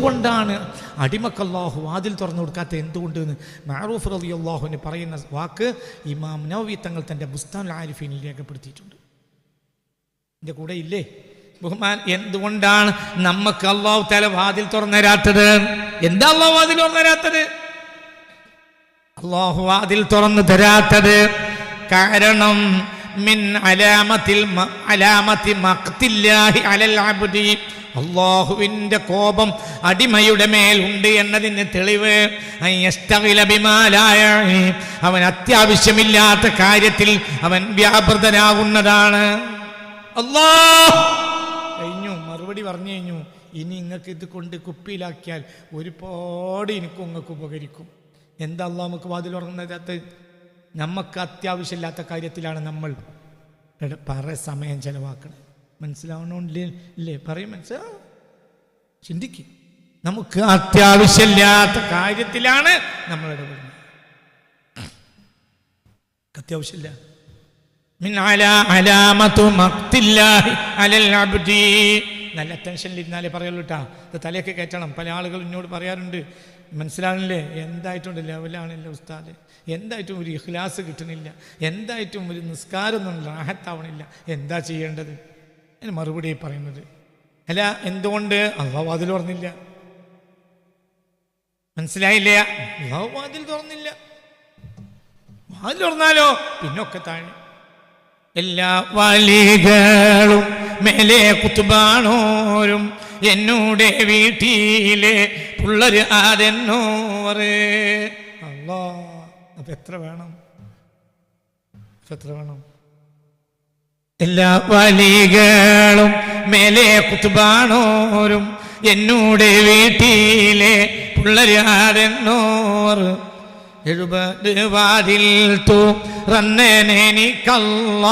എന്തുകൊണ്ടാണ് അടിമക്ക് അള്ളാഹു വാതിൽ തുറന്നു കൊടുക്കാത്ത എന്തുകൊണ്ട് എന്ന് മാറൂഫ് റലി അള്ളാഹുവിന് പറയുന്ന വാക്ക് ഇമാം നവവി തങ്ങൾ തന്റെ ബുസ്താൻ ആരിഫീനിൽ രേഖപ്പെടുത്തിയിട്ടുണ്ട്. എന്റെ കൂടെ ഇല്ലേ? ബഹുമാൻ എന്തുകൊണ്ടാണ് നമുക്ക് അള്ളാഹു തല വാതിൽ തുറന്നരാത്തത്? എന്താ അള്ളാഹു വാതിൽ തുറന്നരാത്തത്? അള്ളാഹു വാതിൽ തുറന്നു തരാത്തത് കാരണം മിൻ അലാമത്തിൽ അലാമത്തിൽ അലൽ അള്ളാഹുവിന്റെ കോപം അടിമയുടെ മേലുണ്ട് എന്നതിന് തെളിവ്. അവൻ അത്യാവശ്യമില്ലാത്ത കാര്യത്തിൽ അവൻ വ്യാപൃതനാകുന്നതാണ്. അല്ലാ കഴിഞ്ഞു മറുപടി പറഞ്ഞു കഴിഞ്ഞു. ഇനി നിങ്ങൾക്ക് ഇത് കൊണ്ട് കുപ്പിയിലാക്കിയാൽ ഒരുപാട് എനിക്കും നിങ്ങൾക്ക് ഉപകരിക്കും. എന്താ അള്ളാഹ് നമുക്ക് വാതിൽ ഉറങ്ങുന്നതിനകത്ത് നമുക്ക് അത്യാവശ്യമില്ലാത്ത കാര്യത്തിലാണ് നമ്മൾ. പറ സമയം ചെലവാക്കണം. മനസ്സിലാവണോണ്ടില്ലേ? ഇല്ലേ? പറയും മനസ്സിലാ? ചിന്തിക്കും. നമുക്ക് അത്യാവശ്യമില്ലാത്ത കാര്യത്തിലാണ് നമ്മൾ ഇടപെടുന്നത്. അത്യാവശ്യമില്ല. നല്ല ടെൻഷനിലിരുന്നാലേ പറയുള്ളൂ കേട്ടാ ഇത് തലയൊക്കെ കയറ്റണം. പല ആളുകൾ എന്നോട് പറയാറുണ്ട്. മനസ്സിലാണില്ലേ എന്തായിട്ടുണ്ട് ലെവലാണല്ലോ ഉസ്താദ്? എന്തായിട്ടും ഒരു ഇഖ്ലാസ് കിട്ടണില്ല. എന്തായിട്ടും ഒരു നിസ്കാരമൊന്നും റാഹത്താവണില്ല. എന്താ ചെയ്യേണ്ടത്? അതിന് മറുപടി പറയുന്നത്. അല്ല എന്തുകൊണ്ട്? അള്ളാഹ് വാതിൽ തുറന്നില്ല. മനസ്സിലായില്ല? അള്ളാഹു വാതിൽ തുറന്നില്ല. വാതിൽ തുറന്നാലോ? പിന്നൊക്കെ താഴെ. എല്ലാ വലികളും മേലെ കുത്തുബാണോരും എന്നോടെ വീട്ടിലെ പിള്ളര് ആരെന്നോറ് അല്ലാ അപ്പൊ എത്ര വേണം? എത്ര വേണം? എല്ലാ വലികളും മേലെ കുത്തുബാണോരും എന്നോട് വീട്ടിലെ പിള്ളര് ആരെന്നോറ് എഴുപത് വാതിൽ തുറന്നെനിക്കല്ല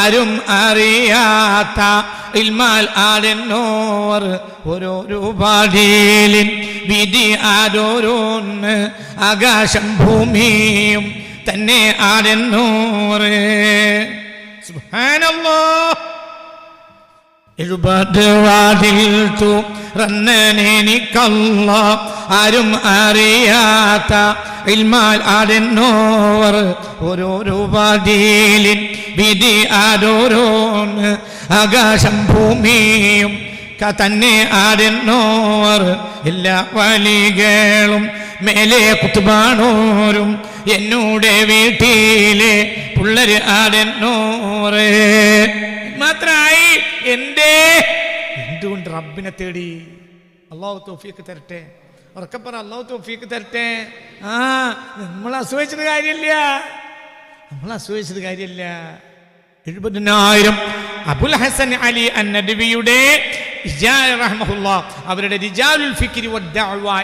ആരും അറിയാത്ത ഇൽമാൽ ആരെന്നോർ. ഓരോരോ വാതിലിൻ വിധി ആരോരോന്ന് ആകാശം ഭൂമിയും തന്നെ ആരെന്നോറ് ആരും അറിയാത്ത ഇൽമാൽ ആരെന്നോർ ഓരോരോ വാതിലിൻ വിധി ആരോരോന്ന് ആകാശം ഭൂമിയും തന്നെ ആരെന്നോർ എല്ലാ വലികളും മേലെ കുത്തുബാണോരും. എന്നൂടെ വീട്ടിലെ പിള്ളര് ആരെന്നോറ് മാത്രമായി എന്തേ? എന്തുകൊണ്ട് റബ്ബിനെ തേടി? അള്ളാഹു തോഫിയൊക്കെ തരട്ടെ. ഉറക്കെ പറ അള്ളാഹു തോഫിയൊക്കെ തരട്ടെ. ആ നമ്മൾ അസുഖിച്ചത് കാര്യമില്ല. നമ്മൾ അസുഖിച്ചത് കാര്യമില്ല. എഴുപതിനായിരം. അബുൽ ഹസൻ അലി അന്നബിയുടെ അവരുടെ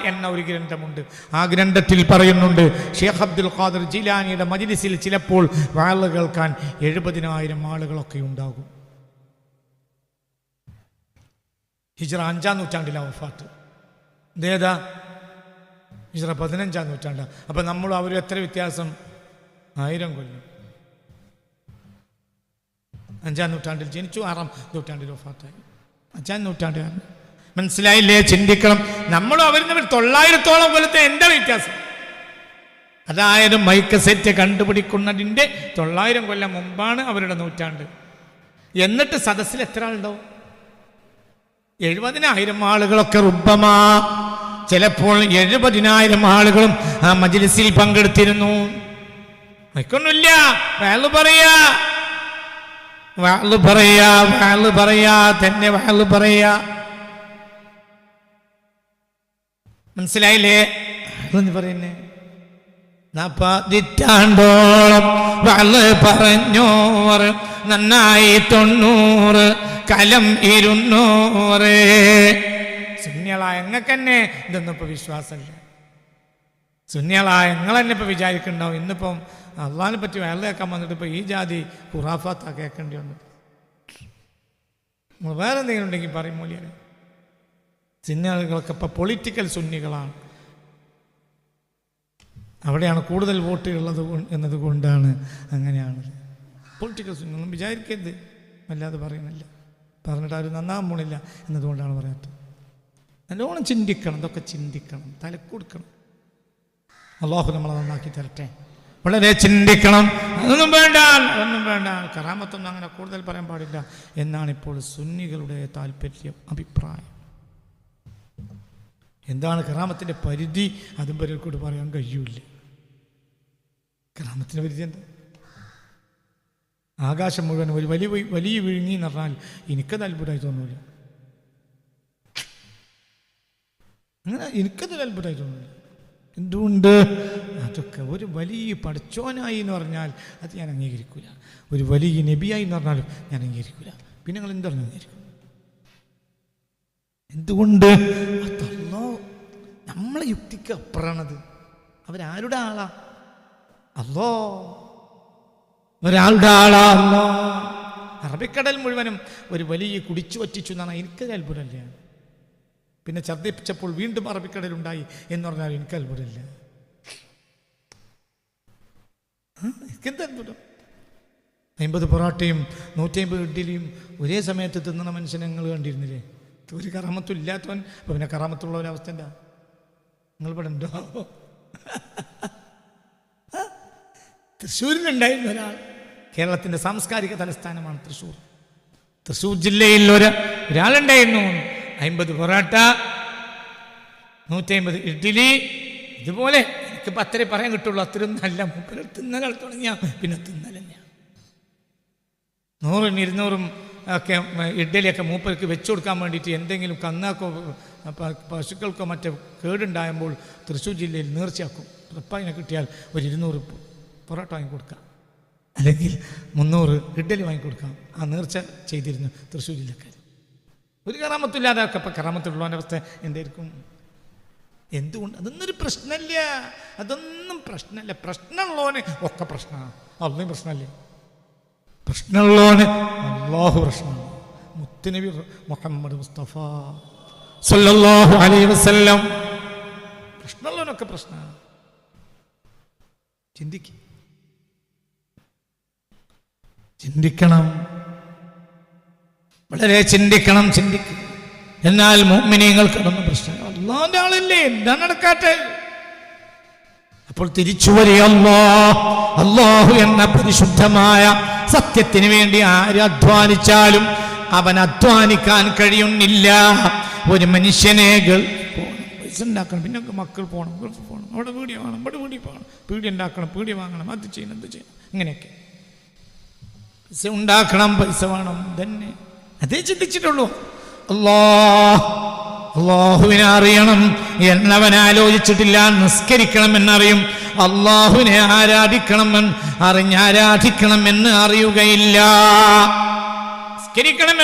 എന്ന ഒരു ഗ്രന്ഥമുണ്ട്. ആ ഗ്രന്ഥത്തിൽ പറയുന്നുണ്ട് ഷേഖ് അബ്ദുൽ ഖാദർ ജിലാനിയുടെ മജ്ലിസിൽ ചിലപ്പോൾ വാൾ കേൾക്കാൻ എഴുപതിനായിരം ആളുകളൊക്കെ ഉണ്ടാകും. ഹിജ്റ അഞ്ചാം നൂറ്റാണ്ടിലാണ് വഫാത്ത്. ഇതേതാ ഹിജ്റ പതിനഞ്ചാം നൂറ്റാണ്ടാണ് അപ്പം നമ്മൾ അവരും എത്ര വ്യത്യാസം? ആയിരം കൊല്ലം. അഞ്ചാം നൂറ്റാണ്ടിൽ ജനിച്ചു ആറാം നൂറ്റാണ്ടിൽ വഫാത്തായി. അഞ്ചാം നൂറ്റാണ്ടുകാരൻ മനസ്സിലായില്ലേ? ചിന്തിക്കണം. നമ്മളും അവരും തമ്മിൽ തൊള്ളായിരത്തോളം കൊല്ലത്തെ എന്താ വ്യത്യാസം? അതായത് മൈക്ക് സെറ്റ് കണ്ടുപിടിക്കുന്നതിന്റെ തൊള്ളായിരം കൊല്ലം മുമ്പാണ് അവരുടെ നൂറ്റാണ്ട്. എന്നിട്ട് സദസ്സിൽ എത്ര ആളുണ്ടോ എഴുപതിനായിരം ആളുകളൊക്കെ റുബമാ. ചിലപ്പോൾ എഴുപതിനായിരം ആളുകളും ആ മജിലിസിൽ പങ്കെടുത്തിരുന്നു. മൈക്കൊന്നുമില്ല. വേൾ പറയാ. വാൾ പറയാ വാൾ പറയാ തന്നെ വാൾ പറയാ. മനസ്സിലായില്ലേ? അതൊന്ന് പറയുന്നേ? നാപ്പതിറ്റാണ്ടോളം വാൾ പറഞ്ഞോറ് നന്നായി തൊണ്ണൂറ് കലം ഇരുന്നൂറ്. സുന്യളായ ഞങ്ങൾക്കെന്നെ ഇതൊന്നും ഇപ്പൊ വിശ്വാസമില്ല. സുന്യളായ നിങ്ങൾ ഇപ്പൊ വിചാരിക്കണ്ടാവും. ഇന്നിപ്പം അള്ളഹാനെ പറ്റി വേല കേൾക്കാൻ വന്നിട്ട് ഇപ്പോൾ ഈ ജാതി ഖുറാഫാത്താ കേൾക്കേണ്ടി വന്നത് വേറെ എന്തെങ്കിലും ഉണ്ടെങ്കിൽ പറയും മൂല്യം സുന്യാളികളൊക്കെ ഇപ്പോൾ പൊളിറ്റിക്കൽ സുന്നികളാണ്. അവിടെയാണ് കൂടുതൽ വോട്ടുള്ളത് എന്നതുകൊണ്ടാണ് അങ്ങനെയാണ് പൊളിറ്റിക്കൽ സുന്നികളും വിചാരിക്കരുത്. വല്ലാതെ പറയുന്നില്ല. പറഞ്ഞിട്ട് അവർ നന്നാകാൻ പോണില്ല എന്നതുകൊണ്ടാണ് പറയാത്തത്. നല്ലോണം ചിന്തിക്കണം. ഇതൊക്കെ ചിന്തിക്കണം. തലക്കൊടുക്കണം അള്ളാഹു നമ്മളെ നന്നാക്കി തരട്ടെ. വളരെ ചിന്തിക്കണം. അതൊന്നും വേണ്ട. അതൊന്നും വേണ്ട. കറാമത്തൊന്നും അങ്ങനെ കൂടുതൽ പറയാൻ പാടില്ല. എന്നാണ് ഇപ്പോൾ സുന്നികളുടെ താല്പര്യം അഭിപ്രായം. എന്താണ് കറാമത്തിന്റെ പരിധി? അതും പലർക്കൂട് പറയാൻ കഴിയൂല കറാമത്തിന്റെ പരിധി എന്താ? ആകാശം മുഴുവൻ ഒരു വലിയ വലിയ വിഴുങ്ങി എന്ന് പറഞ്ഞാൽ എനിക്കത് അത്ഭുതമായി തോന്നൂല. അങ്ങനെ എനിക്കത് അത്ഭുതമായി തോന്നില്ല എന്തുകൊണ്ട് അതൊക്കെ ഒരു വലിയ പഠിച്ചോനായി എന്ന് പറഞ്ഞാൽ അത് ഞാൻ അംഗീകരിക്കില്ല ഒരു വലിയ നബിയായി എന്ന് പറഞ്ഞാലും ഞാൻ അംഗീകരിക്കില്ല പിന്നെ നിങ്ങൾ എന്താണ് അംഗീകരിക്കും എന്തുകൊണ്ട്? അതല്ലോ നമ്മളെ യുക്തിക്ക് അപ്പുറമാണത് അവരാരുടെ ആളാ? അല്ലോ ഒരാളുടെ ആളാ? അറബിക്കടൽ മുഴുവനും ഒരു വലിയ കുടിച്ചു വറ്റിച്ചു എന്നാണ്. എനിക്കൊരു അത്ഭുതമല്ലേ പിന്നെ ഛർദ്ദിപ്പിച്ചപ്പോൾ വീണ്ടും അറബിക്കടലുണ്ടായി എന്ന് പറഞ്ഞാൽ എനിക്ക് അത്ഭുതമില്ല. എന്ത് അത്ഭുതം? അമ്പത് പൊറോട്ടയും നൂറ്റമ്പത് ഇഡ്ഡലിയും ഒരേ സമയത്ത് തിന്നണ മനുഷ്യനെ നിങ്ങൾ കണ്ടിരുന്നില്ലേ? ഒരു കറാമത്തും ഇല്ലാത്തവൻ അപ്പൊ പിന്നെ കറാമത്തുള്ള ഒരവസ്ഥ എന്താ? നിങ്ങൾ ഇവിടെ തൃശ്ശൂരിലുണ്ടായിരുന്ന ഒരാൾ. കേരളത്തിന്റെ സാംസ്കാരിക തലസ്ഥാനമാണ് തൃശ്ശൂർ. തൃശ്ശൂർ ജില്ലയിൽ ഒരു ഒരാളുണ്ടായിരുന്നു. അമ്പത് പൊറോട്ട നൂറ്റി അമ്പത് ഇഡ്ഡലി. ഇതുപോലെ എനിക്ക് അത്രേ പറയാൻ കിട്ടുള്ളൂ. അത്രയും നല്ല മൂപ്പര് തിന്നകൾ തുടങ്ങിയ. പിന്നെ തിന്നലഞ്ഞ നൂറും ഇരുന്നൂറും ഒക്കെ ഇഡ്ഡലിയൊക്കെ മൂപ്പർക്ക് വെച്ചു കൊടുക്കാൻ വേണ്ടിയിട്ട് എന്തെങ്കിലും കന്നാക്കോ പശുക്കൾക്കോ മറ്റോ കേടുണ്ടാകുമ്പോൾ തൃശ്ശൂർ ജില്ലയിൽ നേർച്ചയാക്കും. ഉറപ്പായിനെ കിട്ടിയാൽ ഒരു ഇരുന്നൂറ് പൊറോട്ട വാങ്ങി കൊടുക്കാം. അല്ലെങ്കിൽ മുന്നൂറ് ഇഡ്ഡലി വാങ്ങിക്കൊടുക്കാം ആ നേർച്ച ചെയ്തിരുന്നു തൃശ്ശൂർ ജില്ലക്കാർ ഒരു കറാമത്തില്ലാതെ ഒക്കെ ഇപ്പം കറാമത്തുള്ളവന്റെ അവസ്ഥ എന്തായിരിക്കും? എന്തുകൊണ്ട്? അതൊന്നൊരു പ്രശ്നമില്ല. അതൊന്നും പ്രശ്നമില്ല. പ്രശ്നമുള്ളവന് ഒക്കെ പ്രശ്നമാണ്. അതൊന്നും പ്രശ്നമല്ലേ? പ്രശ്നമുള്ളവന് അള്ളാഹു പ്രശ്നമാണ്. മുത്തുനബി മുഹമ്മദ് മുസ്തഫ സല്ലല്ലാഹു അലൈഹി വസല്ലം. പ്രശ്നമുള്ളവനൊക്കെ പ്രശ്നമാണ്. ചിന്തിക്കും. ചിന്തിക്കണം. വളരെ ചിന്തിക്കണം ചിന്തിക്കും. എന്നാൽ മോമിനിയങ്ങൾക്കതൊന്നും പ്രശ്നം അള്ളാന്റെ ആളല്ലേ? എന്താ നടക്കാട്ടെ അപ്പോൾ തിരിച്ചു വരികല്ലോ അല്ലാഹു എന്ന പരിശുദ്ധമായ സത്യത്തിന് വേണ്ടി ആര് അധ്വാനിച്ചാലും അവൻ അധ്വാനിക്കാൻ കഴിയുന്നില്ല. ഒരു മനുഷ്യനെ പൈസ ഉണ്ടാക്കണം. പിന്നെ മക്കൾ പോകണം ഗൾഫ് പോകണം അവിടെ വീടി വേണം ഇവിടെ വീടി പോകണം പീടി ഉണ്ടാക്കണം പീടി വാങ്ങണം. അത് ചെയ്യണം ഇത് ചെയ്യണം. ഇങ്ങനെയൊക്കെ. പൈസ ഉണ്ടാക്കണം പൈസ വേണം. തന്നെ അതേ ചിന്തിച്ചിട്ടുള്ളൂ. അള്ളാഹുവിനെ അറിയണം. എന്നവൻ ആലോചിച്ചിട്ടില്ല നിസ്കരിക്കണം എന്നറിയും അള്ളാഹുവിനെ ആരാധിക്കണമെന്ന് അറിഞ്ഞ് ആരാധിക്കണം എന്ന് അറിയുകയില്ല. നിസ്കരിക്കണം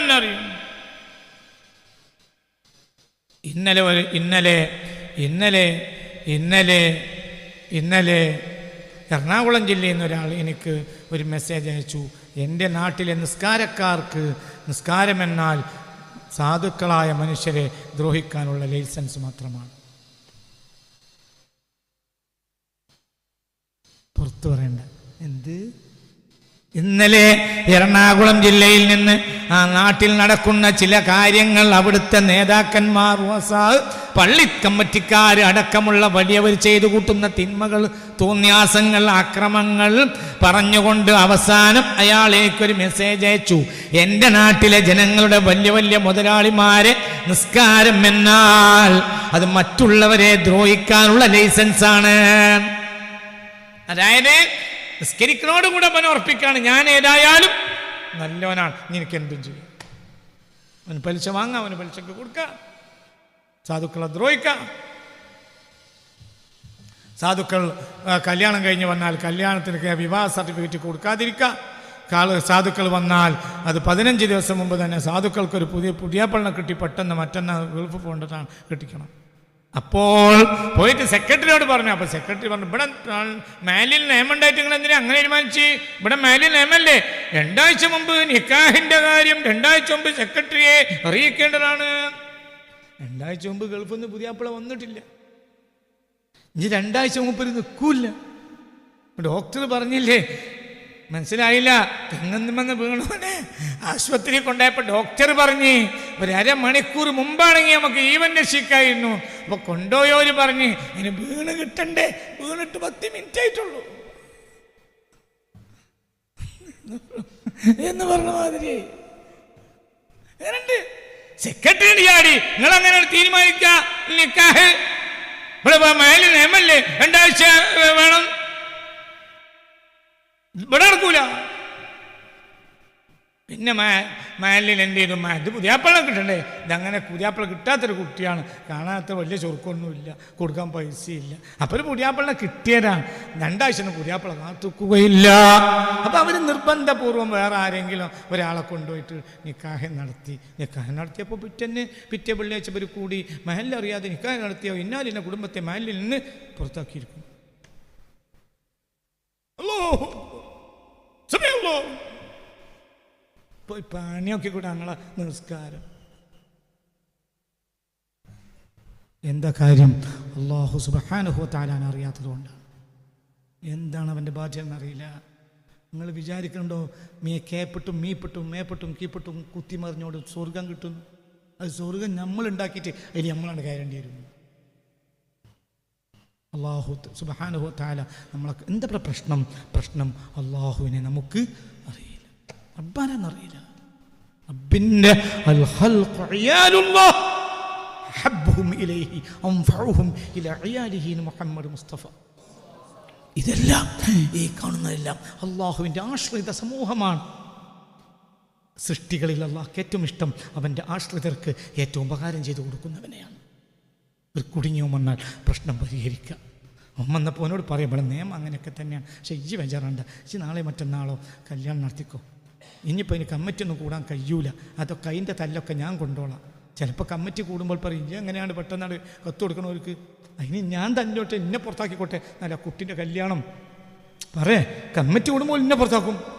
ഇന്നലെ ഇന്നലെ ഇന്നലെ ഇന്നലെ ഇന്നലെ എറണാകുളം ജില്ലയിൽ നിന്ന് ഒരാൾ എനിക്ക് ഒരു മെസ്സേജ് അയച്ചു. എന്റെ നാട്ടിലെ നിസ്കാരക്കാർക്ക് നിസ്കാരമെന്നാൽ സാധുക്കളായ മനുഷ്യരെ ദ്രോഹിക്കാനുള്ള ലൈസൻസ് മാത്രമാണ്. പുറത്തു പറയണ്ട. എന്ത്? ഇന്നലെ എറണാകുളം ജില്ലയിൽ നിന്ന് ആ നാട്ടിൽ നടക്കുന്ന ചില കാര്യങ്ങൾ അവിടുത്തെ നേതാക്കന്മാർ വസാ- പള്ളിക്കമ്മറ്റിക്കാർ അടക്കമുള്ള വലിയവർ ചെയ്തു കൂട്ടുന്ന തിന്മകൾ തോന്നിയാസങ്ങൾ അക്രമങ്ങൾ പറഞ്ഞുകൊണ്ട് അവസാനം അയാളേക്കൊരു മെസ്സേജ് അയച്ചു. എന്റെ നാട്ടിലെ ജനങ്ങളുടെ വലിയ വലിയ മുതലാളിമാരെ നിസ്കാരം എന്നാൽ അത് മറ്റുള്ളവരെ ദ്രോഹിക്കാനുള്ള ലൈസൻസാണ്. അതായത് നിസ്കരിക്കണോട് കൂടെ അവൻ ഉറപ്പിക്കാണ് ഞാൻ ഏതായാലും നല്ലവനാണ്. നിനക്ക് എന്തും ചെയ്യും. അവന് പലിശ വാങ്ങാം അവന് പലിശക്ക് കൊടുക്കാം. സാധുക്കളെ ദ്രോഹിക്കാം. സാധുക്കൾ കല്യാണം കഴിഞ്ഞ് വന്നാൽ കല്യാണത്തിന് വിവാഹ സർട്ടിഫിക്കറ്റ് കൊടുക്കാതിരിക്കുക കാൾ സാധുക്കൾ വന്നാൽ അത് പതിനഞ്ച് ദിവസം മുമ്പ് തന്നെ സാധുക്കൾക്കൊരു പുതിയ പുതിയ പള്ളം കിട്ടി പെട്ടെന്ന് മറ്റന്നാ ഗൾഫ് പോകേണ്ടതാണ് കിട്ടിക്കണം. അപ്പോൾ പോയിട്ട് സെക്രട്ടറിയോട് പറഞ്ഞു അപ്പോൾ സെക്രട്ടറി പറഞ്ഞു ഇവിടെ മാലിൽ നിയമം ഉണ്ടായിട്ട് നിങ്ങൾ എന്തിനാ അങ്ങനെ തീരുമാനിച്ച്? ഇവിടെ മാലിൽ നിയമല്ലേ. രണ്ടാഴ്ച മുമ്പ് നിക്കാഹിന്റെ കാര്യം രണ്ടാഴ്ച മുമ്പ് സെക്രട്ടറിയെ അറിയിക്കേണ്ടതാണ്. രണ്ടാഴ്ച മുമ്പ് ഗൾഫിൽ നിന്ന് പുതിയ പുതിയാപ്പിള വന്നിട്ടില്ല. ഇനി രണ്ടാഴ്ച മുമ്പ് നിൽക്കൂല ഡോക്ടർ പറഞ്ഞില്ലേ മനസ്സിലായില്ല. തെങ്ങുന്നുമെന്ന് വീണോനെ. ആശുപത്രി കൊണ്ടായപ്പോൾ ഡോക്ടർ പറഞ്ഞ് ഒരു അരമണിക്കൂർ മുമ്പാണെങ്കിൽ നമുക്ക് ഈവൻ രക്ഷിക്കായിരുന്നു. അപ്പൊ കൊണ്ടോയോര് പറഞ്ഞ് ഇനി വീണ് കിട്ടണ്ടേ? വീണിട്ട് പത്ത് മിനിറ്റ് ആയിട്ടുള്ളൂ. എന്ന് പറഞ്ഞ മാതിരി. രണ്ട് സെക്രട്ടറി ചാടി നിങ്ങൾ അങ്ങനെ തീരുമാനിക്ക? നിക്കാഹ്. ഇവിടെ മേലിൽ നിയമല്ലേ രണ്ടാഴ്ച വേണം. ഇവിടെ നടക്കൂല. പിന്നെ മാലിൽ എന്ത് ചെയ്തു? ഇത് പുതിയാപ്പിള കിട്ടണ്ടേ. ഇതങ്ങനെ പുതിയാപ്പിള കിട്ടാത്തൊരു കുട്ടിയാണ്. കാണാത്ത വലിയ ചുരുക്കൊന്നുമില്ല കൊടുക്കാൻ പൈസയില്ല. അപ്പോൾ ഒരു പുതിയാപ്പിള കിട്ടിയതാണ്. രണ്ടാഴ്ച പുതിയാപ്പിള കാത്തുക്കുകയില്ല. അപ്പോൾ അവർ നിർബന്ധപൂർവം വേറെ ആരെങ്കിലും ഒരാളെ കൊണ്ടുപോയിട്ട് നിക്കാഹം നടത്തി. നിക്കാഹം നടത്തിയപ്പോൾ പിറ്റന്നെ പിറ്റേ വെള്ളിയാഴ്ച കൂടി കൂടി അറിയാതെ നിക്കാഹം നടത്തിയോ ഇന്നാലിന്റെ കുടുംബത്തെ മഹലിൽ നിന്ന് പുറത്താക്കിയിരിക്കും സമയമല്ലോ പോയി പണിയൊക്കെ കൂടെ ഞങ്ങളെ നിസ്കാരം എന്താ കാര്യം? അള്ളാഹു സുബഹാനുഹു അറിയാത്തതുകൊണ്ടാണ് അറിയാത്തത് കൊണ്ടാണ് എന്താണ് അവന്റെ ബാധ്യത എന്നറിയില്ല. നിങ്ങൾ വിചാരിക്കണ്ടോ മീ കേപ്പിട്ടും മീപ്പിട്ടും മേപ്പിട്ടും കീപ്പിട്ടും കുത്തിമറിഞ്ഞോട് സ്വർഗം കിട്ടുന്നു. അത് സ്വർഗം നമ്മൾ ഉണ്ടാക്കിയിട്ട് അതിൽ നമ്മളാണ് കയറേണ്ടി വരും അള്ളാഹു സുബഹാനുഹു താല നമ്മളൊക്കെ എന്താ പ്രശ്നം? പ്രശ്നം അള്ളാഹുവിനെ നമുക്ക് അറിയില്ല. റബ്ബാനെന്നറിയില്ല റബ്ബിന്റെ മുഹമ്മദ് മുസ്തഫ. ഇതെല്ലാം ഈ കാണുന്നതെല്ലാം അള്ളാഹുവിന്റെ ആശ്രിത സമൂഹമാണ്. സൃഷ്ടികളിൽ അള്ളാഹ് ഏറ്റവും ഇഷ്ടം അവന്റെ ആശ്രിതർക്ക് ഏറ്റവും ഉപകാരം ചെയ്തു കൊടുക്കുന്നവനെയാണ്. ഒരു കുടുങ്ങിയോ വന്നാൽ പ്രശ്നം പരിഹരിക്കുക അവൻ വന്നപ്പോൾ അവനോട് പറയും ഇവിടെ നിയമം അങ്ങനെയൊക്കെ തന്നെയാണ്. പക്ഷേ ഇജ്ജി വെഞ്ചാറുണ്ട് ഇജ്ജി നാളെ മറ്റന്നാളോ കല്യാണം നടത്തിക്കോ. ഇനിയിപ്പോൾ ഇനി കമ്മിറ്റി ഒന്നും കൂടാൻ കഴിയൂല. അതൊക്കെ അതിന്റെ തല്ലൊക്കെ ഞാൻ കൊണ്ടോളാം. ചിലപ്പോൾ കമ്മിറ്റി കൂടുമ്പോൾ പറയും ഇജ്ജി എങ്ങനെയാണ് പെട്ടെന്നാണ് കത്ത് കൊടുക്കണവർക്ക്? അതിന് ഞാൻ തന്നോട്ടെ എന്നെ പുറത്താക്കിക്കോട്ടെ. നല്ല കുട്ടിന്റെ കല്യാണം. പറയേ കമ്മിറ്റി കൂടുമ്പോൾ എന്നെ പുറത്താക്കും.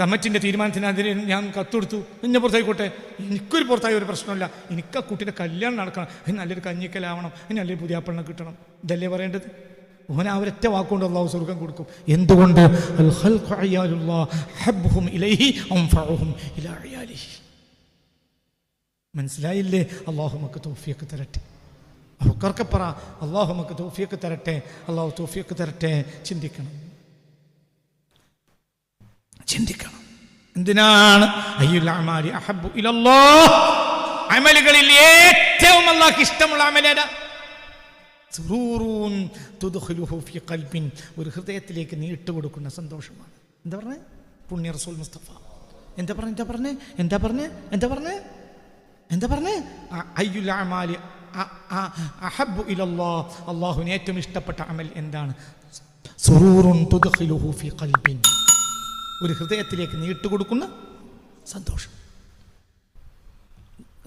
കമ്മിറ്റിന്റെ തീരുമാനത്തിനെതിരെ ഞാൻ കത്തുകൊടുത്തു എന്നെ പുറത്തായിക്കോട്ടെ. എനിക്കൊരു പുറത്തായ ഒരു പ്രശ്നമില്ല. എനിക്ക് ആ കുട്ടിയുടെ കല്യാണം നടക്കണം. അതിന് നല്ലൊരു കഞ്ഞിക്കലാവണം. അതിന് നല്ലൊരു പുതിയ പുതിയാപ്പണ്ണ കിട്ടണം. ഇതല്ലേ പറയേണ്ടത്? ഓന ആ ഒരൊറ്റ വാക്കുകൊണ്ട് അള്ളാഹു സ്വർഗം കൊടുക്കും. എന്തുകൊണ്ട്? മനസ്സിലായില്ലേ? അള്ളാഹു നമുക്ക് തോഫിയൊക്കെ തരട്ടെ. അവക്കർക്ക് പറ. അള്ളാഹു നമുക്ക് തോഫിയൊക്കെ തരട്ടെ. അള്ളാഹു തോഫിയൊക്കെ തരട്ടെ. ചിന്തിക്കണം. ചിന്തിക്കണം. എന്തിനാണ്? അമലുകളിൽ ഏറ്റവും അള്ളാഹ് ഇഷ്ടമുള്ള ഖൽബിൻ. ഒരു ഹൃദയത്തിലേക്ക് നീട്ട് കൊടുക്കുന്ന സന്തോഷമാണ്. എന്താ പറഞ്ഞേ? പുണ്യ റസൂൽ മുസ്തഫ. എന്താ പറഞ്ഞ? എന്താ പറഞ്ഞേ? എന്താ പറഞ്ഞേ? എന്താ പറഞ്ഞേ? എന്താ പറഞ്ഞേ? അ- അയ്യുൽ അമാലി അ- അ- അഹബ്ബു ഇലല്ലാഹ്. അള്ളാഹുവിന് ഏറ്റവും ഇഷ്ടപ്പെട്ട അമൽ എന്താണ്? ഫി ഖൽബിൻ. ഒരു ഹൃദയത്തിലേക്ക് നീട്ടുകൊടുക്കുന്ന സന്തോഷം.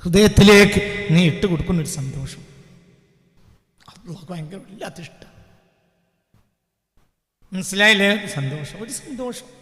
ഹൃദയത്തിലേക്ക് നീ ഇട്ട് കൊടുക്കുന്ന ഒരു സന്തോഷം. അള്ളാഹ് ഭയങ്കര വല്ലാത്ത ഇഷ്ടം. മനസ്സിലായില്ലേ? സന്തോഷം ഒരു സന്തോഷം.